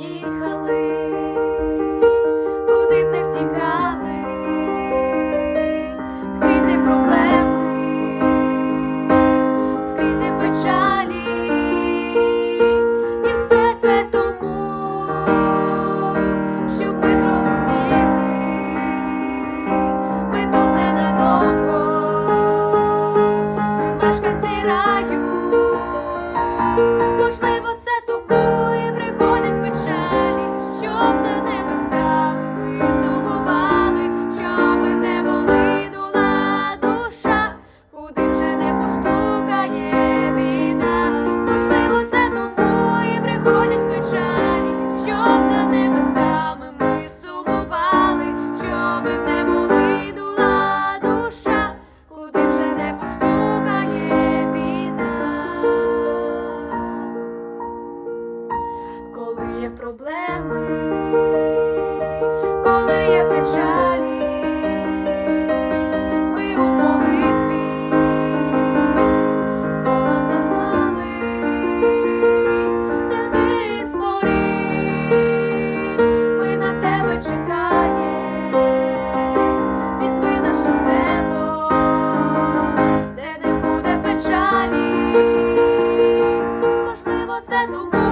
їхали, куди б не втікали. коли є проблеми, коли є печалі, ми у молитві поблагали, ради скоріш, ми на тебе чекаємо, візьми наше небо, де не буде печалі. Можливо, це тому.